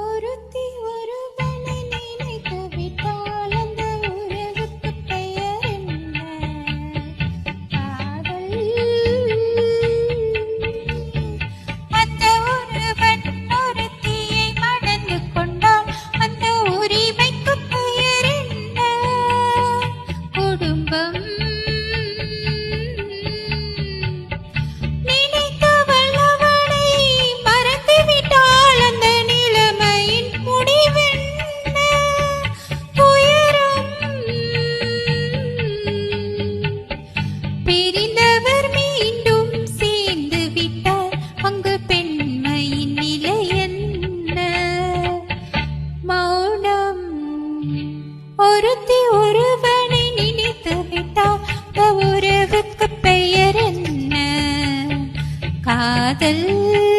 ஒருத்தி காதல்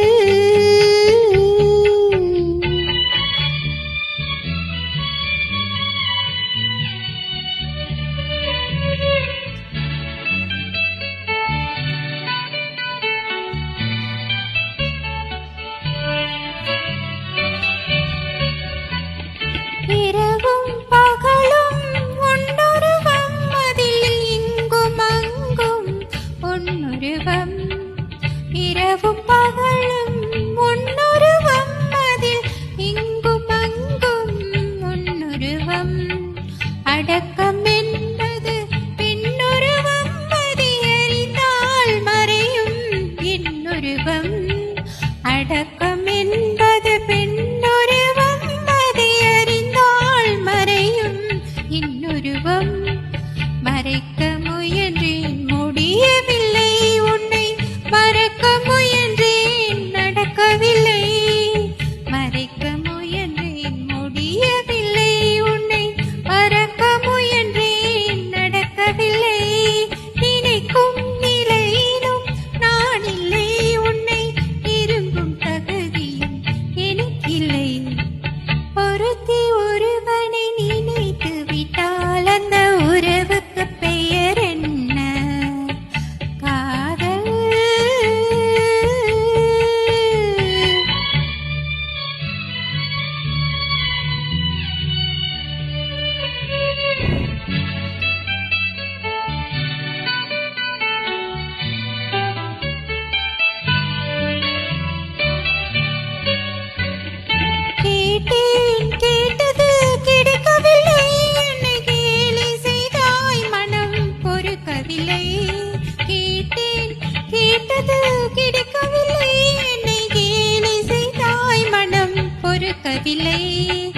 வாய்ப்பில்லை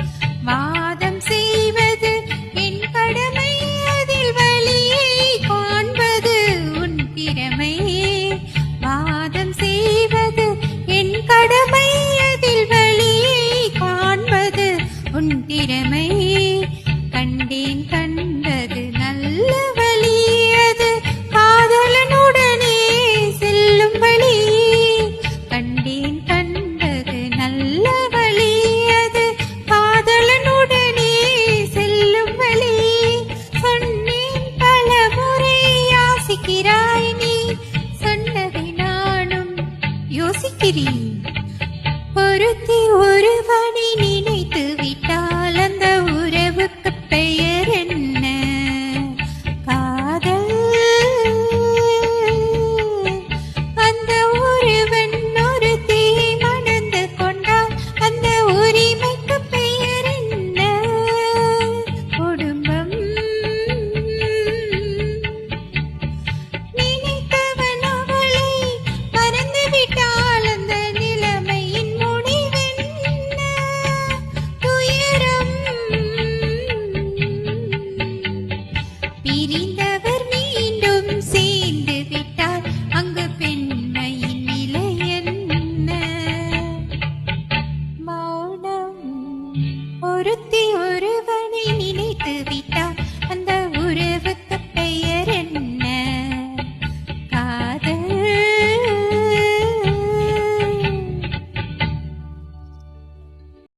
வாதம் செய்வது என் கடமை அதில் வழியை காண்பது உன் திறமை. வாதம் செய்வது என் கடமை அதில் வழியை காண்பது உன் திறமை. ஒருத்தி ஒருவனை நினைத்து விட்டால் அந்த உறவுக்கு